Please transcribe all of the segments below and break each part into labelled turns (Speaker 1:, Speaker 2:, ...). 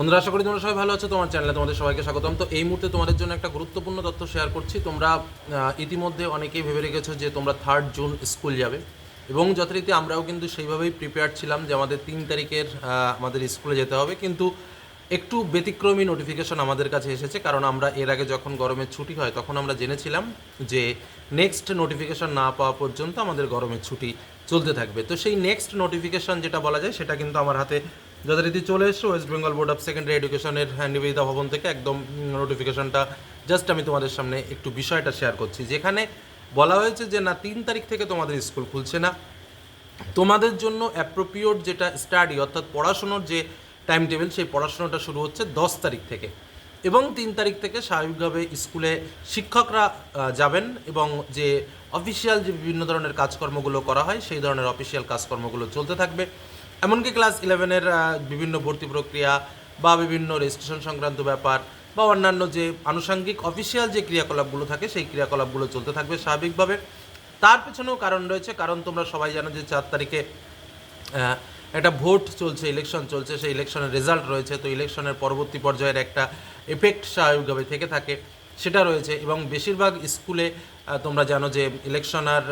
Speaker 1: বন্ধুরা, আশা করি তোমরা সবাই ভালো আছো। তোমার চ্যানেলে তোমাদের সবাইকে স্বাগতম। তো এই মুহূর্তে তোমাদের জন্য একটা গুরুত্বপূর্ণ তথ্য শেয়ার করছি। তোমরা ইতিমধ্যে অনেকেই ভেবে রেখেছো যে তোমরা থার্ড জুন স্কুল যাবে। এবং যথারীতি আমরাও কিন্তু সেইভাবেই প্রিপেয়ার ছিলাম যে আমাদের তিন তারিখের আমাদের স্কুলে যেতে হবে। কিন্তু একটু ব্যতিক্রমী নোটিফিকেশন আমাদের কাছে এসেছে। কারণ আমরা এর আগে যখন গরমের ছুটি হয়, তখন আমরা জেনেছিলাম যে নেক্সট নোটিফিকেশন না পাওয়া পর্যন্ত আমাদের গরমের ছুটি চলতে থাকবে। তো সেই নেক্সট নোটিফিকেশন যেটা বলা যায়, সেটা কিন্তু আমার হাতে যথারীতি চলে এসছে West Bengal board of secondary এডুকেশনের নিবেদিতা ভবন থেকে একদম নোটিফিকেশনটা জাস্ট আমি তোমাদের সামনে একটু বিষয়টা শেয়ার করছি। যেখানে বলা হয়েছে যে, না, তিন তারিখ থেকে তোমাদের স্কুল খুলছে না। তোমাদের জন্য অ্যাপ্রোপ্রিয়েট যেটা স্টাডি অর্থাৎ পড়াশুনোর যে টাইম টেবিল সেই পড়াশোনাটা শুরু হচ্ছে দশ তারিখ থেকে। এবং তিন তারিখ থেকে স্বাভাবিকভাবে স্কুলে শিক্ষকরা যাবেন এবং যে অফিসিয়াল যে বিভিন্ন ধরনের কাজকর্মগুলো করা হয়, সেই ধরনের অফিসিয়াল কাজকর্মগুলো চলতে থাকবে। এমনকি ক্লাস ইলেভেনের বিভিন্ন ভর্তি প্রক্রিয়া বা বিভিন্ন রেজিস্ট্রেশন সংক্রান্ত ব্যাপার বা অন্যান্য যে আনুষঙ্গিক অফিসিয়াল যে ক্রিয়াকলাপগুলো থাকে, সেই ক্রিয়াকলাপগুলো চলতে থাকবে স্বাভাবিকভাবে। তার পেছনেও কারণ রয়েছে, কারণ তোমরা সবাই জানো যে চার তারিখে একটা ভোট চলছে ইলেকশন চলছে, সেই ইলেকশনের রেজাল্ট রয়েছে। তো ইলেকশনের পরবর্তী পর্যায়ের একটা এফেক্ট স্বাভাবিকভাবে থেকে থাকে, সেটা রয়েছে। এবং বেশিরভাগ স্কুলে তোমরা জানো যে ইলেকশনার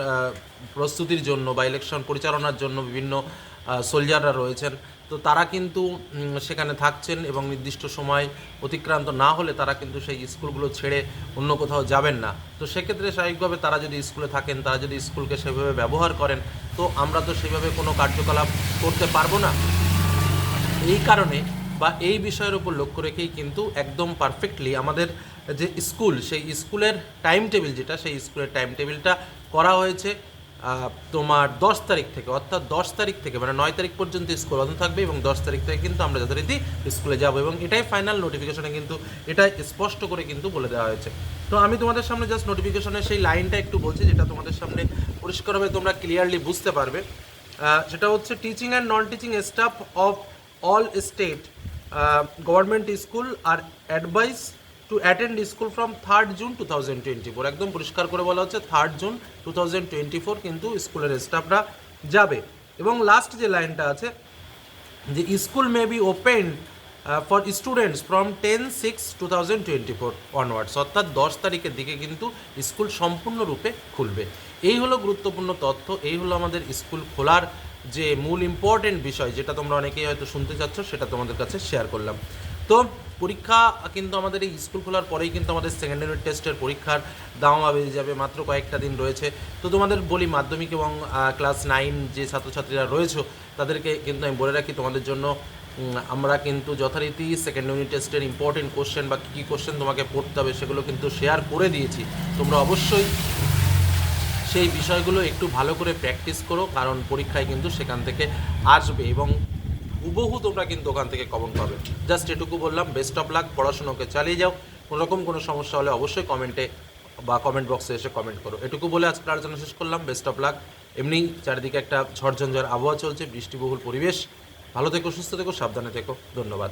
Speaker 1: প্রস্তুতির জন্য বা ইলেকশন পরিচালনার জন্য বিভিন্ন সোলজাররা রয়েছেন। তো তারা কিন্তু সেখানে থাকছেন এবং নির্দিষ্ট সময় অতিক্রান্ত না হলে তারা কিন্তু সেই স্কুলগুলো ছেড়ে অন্য কোথাও যাবেন না। তো সেক্ষেত্রে স্বাভাবিকভাবে তারা যদি স্কুলে থাকেন, তারা যদি স্কুলকে সেভাবে ব্যবহার করেন, তো আমরা তো সেভাবে কোনো কার্যকলাপ করতে পারব না। এই কারণে বা এই বিষয়ের উপর লক্ষ্য রেখেই কিন্তু একদম পারফেক্টলি আমাদের যে স্কুল, সেই স্কুলের টাইম টেবিল যেটা, সেই স্কুলের টাইম টেবিলটা করা হয়েছে। তোমার দশ তারিখ থেকে, অর্থাৎ দশ তারিখ থেকে মানে নয় তারিখ পর্যন্ত স্কুল বন্ধ থাকবে এবং দশ তারিখ থেকে কিন্তু আমরা যথারীতি স্কুলে যাব এবং এটাই ফাইনাল নোটিফিকেশনে কিন্তু এটা স্পষ্ট করে কিন্তু বলে দেওয়া হয়েছে। তো আমি তোমাদের সামনে জাস্ট নোটিফিকেশনের সেই লাইনটা একটু বলছি যেটা তোমাদের সামনে পরিষ্কারভাবে তোমরা ক্লিয়ারলি বুঝতে পারবে। সেটা হচ্ছে teaching and non teaching staff of all state government school R are advised attend school from third June two thousand twenty four একদম পরিষ্কার করে বলা হচ্ছে third June two thousand twenty four কিন্তু স্কুলের স্টাফরা যাবে। এবং লাস্ট যে লাইনটা আছে, যে school may be open for students from ten six two thousand twenty four onwards অর্থাৎ দশ তারিখের দিকে কিন্তু স্কুল সম্পূর্ণরূপে খুলবে। এই হলো গুরুত্বপূর্ণ তথ্য, এই হলো আমাদের স্কুল খোলার যে মূল ইম্পর্টেন্ট বিষয়, যেটা তোমরা অনেকেই হয়তো শুনতে চাচ্ছ, সেটা তোমাদের কাছে শেয়ার করলাম। তো পরীক্ষা কিন্তু আমাদের এই স্কুল খোলার পরেই কিন্তু আমাদের সেকেন্ড ইউনিট টেস্টের পরীক্ষার দামা বেড়ে যাবে, মাত্র কয়েকটা দিন রয়েছে। তো তোমাদের বলি মাধ্যমিক এবং ক্লাস নাইন যে ছাত্রছাত্রীরা রয়েছে, তাদেরকে কিন্তু আমি বলে রাখি তোমাদের জন্য আমরা কিন্তু যথারীতি সেকেন্ড ইউনিট টেস্টের ইম্পর্টেন্ট কোশ্চেন বা কী কী কোশ্চেন তোমাকে পড়তে হবে সেগুলো কিন্তু শেয়ার করে দিয়েছি। তোমরা অবশ্যই সেই বিষয়গুলো একটু ভালো করে প্র্যাকটিস করো, কারণ পরীক্ষায় কিন্তু সেখান থেকে আসবে এবং হুবহু তোমরা কিন্তু ওখান থেকে কমন পাবে। জাস্ট এটুকু বললাম বেস্ট অফ লাক পড়াশোনাকে চালিয়ে যাও। কোনোরকম কোনো সমস্যা হলে অবশ্যই কমেন্টে বা কমেন্ট বক্সে এসে কমেন্ট করো। এটুকু বলে আজকের আলোচনা শেষ করলাম বেস্ট অফ লাক এমনি চারিদিকে একটা ঝড়ঝঞ্ঝার আবহাওয়া চলছে, বৃষ্টিবহুল পরিবেশ। ভালো থেকো, সুস্থ থেকো, সাবধানে থেকো। ধন্যবাদ।